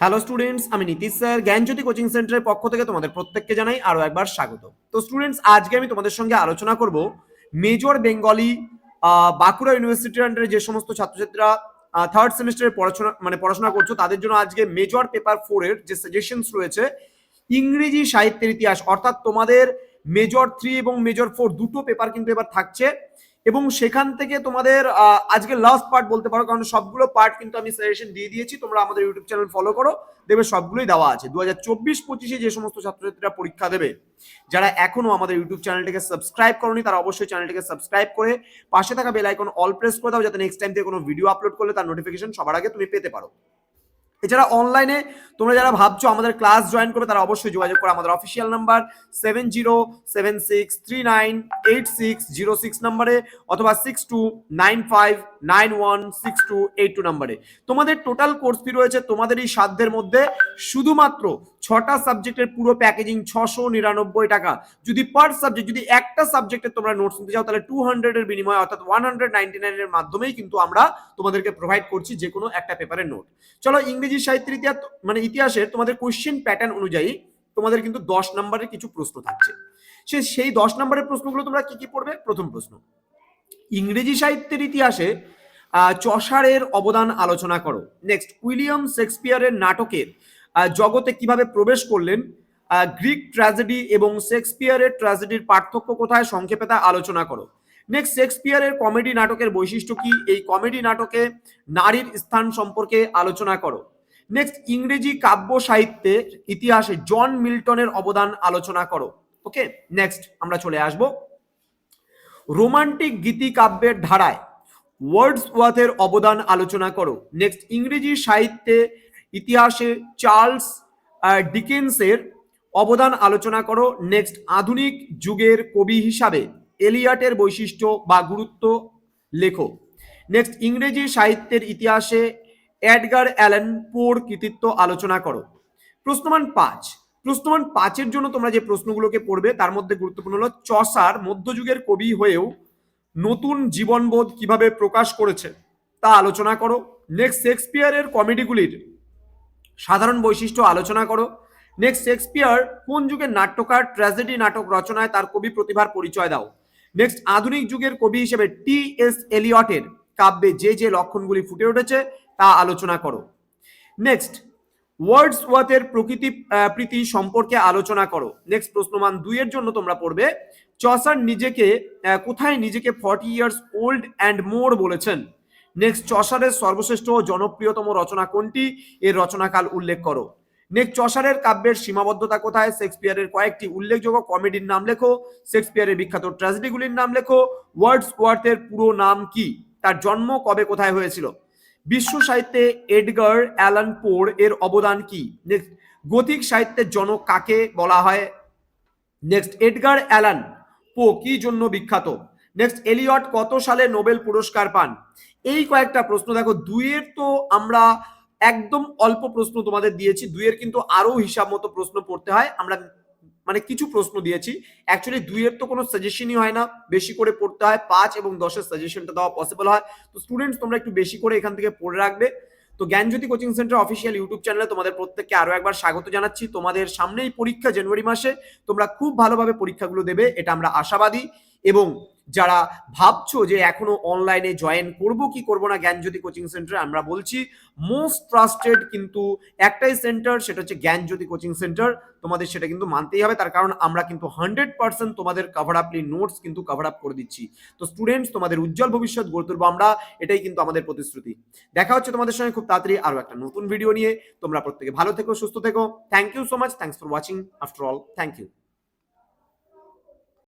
Hello students আমি Nitish sir, জ্ঞানজ্যোতি coaching সেন্টারের পক্ষ থেকে তোমাদের প্রত্যেককে জানাই আরও একবার স্বাগত। তো স্টুডেন্টস আজকে আমি তোমাদের সঙ্গে আলোচনা করব মেজর বেঙ্গলি বাঁকুড়া ইউনিভার্সিটির আন্ডারে যে সমস্ত ছাত্রছাত্রীরা থার্ড সেমিস্টারে পড়াশোনা মানে পড়াশোনা করছ, তাদের জন্য আজকে মেজর পেপার ফোর এর যে সাজেশনস রয়েছে, ইংরেজি, সাহিত্যের ইতিহাস, অর্থাৎ তোমাদের মেজর থ্রি এবং মেজর ফোর দুটো পেপার কিন্তু এবার থাকছে। এবং সেখান থেকে তোমাদের আজকে লাস্ট পার্ট বলতে পারো, কারণ সবগুলো পার্ট কিন্তু আমি সাজেশন দিয়ে দিয়েছি। তোমরা আমাদের ইউটিউব চ্যানেল ফলো করো। দেখবে সবগুলোই দেওয়া আছে। দু হাজার চব্বিশ পঁচিশে যে সমস্ত ছাত্রছাত্রীরা পরীক্ষা দেবে, যারা এখনও আমাদের ইউটিউব চ্যানেলটিকে সাবস্ক্রাইব করনি, তারা অবশ্যই চ্যানেলটিকে সাবস্ক্রাইব করে পাশে থাকা বেল আইকন অল প্রেস করে দাও, যাতে নেক্সট টাইম থেকে কোনো ভিডিও আপলোড করলে তার নোটিফিকেশন সবার আগে তুমি পেতে পারো। এছাড়া অনলাইনে তোমরা যারা ভাবছ আমাদের ক্লাস জয়েন করবে, তারা অবশ্যই যোগাযোগ করো। আমাদের official number seven zero seven six three nine eight six zero six নাম্বারে অথবা six two nine five nine one six two eight two নাম্বারে। তোমাদের টোটাল কোর্স ফি রয়েছে তোমাদের এই সাধ্যের মধ্যে শুধুমাত্র ছটা সাবজেক্টের পুরো প্যাকেজিং ছশো নিরানব্বই টাকা। যদি পার সাবজেক্ট যদি একটা সাবজেক্টের তোমরা নোটস নিতে চাও, তাহলে টু হান্ড্রেডের বিনিময়ে, অর্থাৎ ওয়ান হান্ড্রেড নাইনটি নাইনের মাধ্যমেই কিন্তু আমরা তোমাদেরকে প্রোভাইড করছি যে কোনো একটা পেপারের নোট চলো ইংরেজি, সাহিত্যের ইতিহাস মানে ইতিহাসের তোমাদের কোশ্চেন প্যাটার্ন অনুযায়ী তোমাদের কিন্তু দশ নম্বরের কিছু প্রশ্ন থাকছে। সে, সেই দশ নম্বরের প্রশ্নগুলো তোমরা কি কি পড়বে? প্রথম প্রশ্ন ইংরেজি সাহিত্যের ইতিহাসে আহ, চসারের অবদান আলোচনা করো। নেক্সট উইলিয়াম শেক্সপিয়ারের নাটকের জগতে কীভাবে প্রবেশ করলেন গ্রিক ট্র্যাজেডি এবং শেক্সপিয়ারের ট্র্যাজেডির পার্থক্য কোথায় সংক্ষেপে তা আলোচনা করো। নেক্সট শেক্সপিয়ারের কমেডি নাটকের বৈশিষ্ট্য কি? এই কমেডি নাটকে নারীর স্থান সম্পর্কে আলোচনা করো। নেক্সট ইংরেজি কাব্য সাহিত্যের ইতিহাসে জন মিল্টনের অবদান আলোচনা করো। ওকে নেক্সট আমরা চলে আসব। রোমান্টিক গীতি কাব্যের ধারায় ওয়ার্ডস ওয়াথের অবদান আলোচনা করো। নেক্সট ইংরেজি সাহিত্যে ইতিহাসে চার্লস ডিকেন্সের অবদান আলোচনা করো। নেক্সট আধুনিক যুগের কবি হিসাবে এলিয়াটের বৈশিষ্ট্য বা গুরুত্ব লেখো। নেক্সট ইংরেজি সাহিত্যের ইতিহাসে অ্যাডগার অ্যালেন পোর কৃতিত্ব আলোচনা করো। প্রশ্নমান পাঁচ প্রশ্নমান পাঁচের জন্য তোমরা যে প্রশ্নগুলোকে পড়বে, তার মধ্যে গুরুত্বপূর্ণ হলো চসার মধ্যযুগের কবি হয়েও নতুন জীবনবোধ কীভাবে প্রকাশ করেছে, তা আলোচনা করো। নেক্সট শেক্সপিয়ারের কমেডিগুলির সাধারণ বৈশিষ্ট্য আলোচনা করো। নেক্সট শেক্সপিয়ার কোন যুগের নাট্যকার ট্র্যাজেডি নাটক রচনায় তার কবি প্রতিভার পরিচয় দাও? নেক্সট আধুনিক যুগের কবি হিসেবে টি এস এলিয়টের কাব্যে যে যে লক্ষণগুলি ফুটে উঠেছে, তা আলোচনা করো। নেক্সট ওয়ার্ডস ওয়াথের প্রকৃতি প্রীতি সম্পর্কে আলোচনা করো। নেক্সট প্রশ্নমান দুইয়ের জন্য তোমরা পড়বে, চসার নিজেকে কোথায় নিজেকে forty years old and more বলেছেন। নেক্সট চসারের সর্বশ্রেষ্ঠ ও জনপ্রিয়তম রচনা কোনটি? এর রচনাকাল উল্লেখ করো। নেক্সট চসারের কাব্যের সীমাবদ্ধতা কোথায়? শেক্সপিয়ারের কয়েকটি উল্লেখযোগ্য কমেডির নাম লেখো। শেক্সপিয়ারের বিখ্যাত ট্র্যাজেডিগুলির নাম লেখো। ওয়ার্ডস ওয়ার্থের পুরো নাম কি? তার জন্ম কবে কোথায় হয়েছিল? বিশ্ব সাহিত্যে এডগার অ্যালান পোর এর অবদান কি? নেক্সট গথিক সাহিত্যের জনক কাকে বলা হয়? নেক্সট এডগার অ্যালান পো কি জন্য বিখ্যাত? নেক্সট এলিয়ট কত সালে নোবেল পুরস্কার পান? এই কয়েকটা প্রশ্ন দেখো, দুইয়ের তো আমরা একদম অল্প প্রশ্ন তোমাদের দিয়েছি, দুইয়ের কিন্তু আরও হিসাব মতো প্রশ্ন পড়তে হয়, আমরা মানে কিছু প্রশ্ন দিয়েছি। অ্যাকচুয়ালি দুইয়ের তো কোনো সাজেশনই হয় না। বেশি করে পড়তে হয়। পাঁচ এবং দশের সাজেশনটা দেওয়া পসিবল হয়। তো স্টুডেন্টস তোমরা একটু বেশি করে এখান থেকে পড়ে রাখবে। তো Gyanjyoti coaching centre official YouTube চ্যানেলে তোমাদের প্রত্যেককে আরও একবার স্বাগত জানাচ্ছি। তোমাদের সামনেই পরীক্ষা জানুয়ারি মাসে। তোমরা খুব ভালোভাবে পরীক্ষাগুলো দেবে। এটা আমরা আশাবাদী। এবং যারা ভাবছ যে এখনও অনলাইনে জয়েন করব, কি করব না, জ্ঞানজ্যোতি কোচিং সেন্টার আমরা বলছি মোস্ট ট্রাস্টেড কিন্তু একটাই সেন্টার সেটা হচ্ছে জ্ঞানজ্যোতি কোচিং সেন্টার তোমাদের সেটা কিন্তু মানতেই হবে, তার কারণ আমরা কিন্তু হান্ড্রেড পার্সেন্ট তোমাদের কভার আপলি নোটস কিন্তু কভার আপ করে দিচ্ছি। তো স্টুডেন্টস তোমাদের উজ্জ্বল ভবিষ্যৎ গড়ে তুলবো আমরা, এটাই কিন্তু আমাদের প্রতিশ্রুতি। দেখা হচ্ছে তোমাদের সঙ্গে খুব তাড়াতাড়ি আরও একটা নতুন ভিডিও নিয়ে। তোমরা প্রত্যেকে ভালো থেকো, সুস্থ থেকো। Thank you so much thanks for watching after all thank you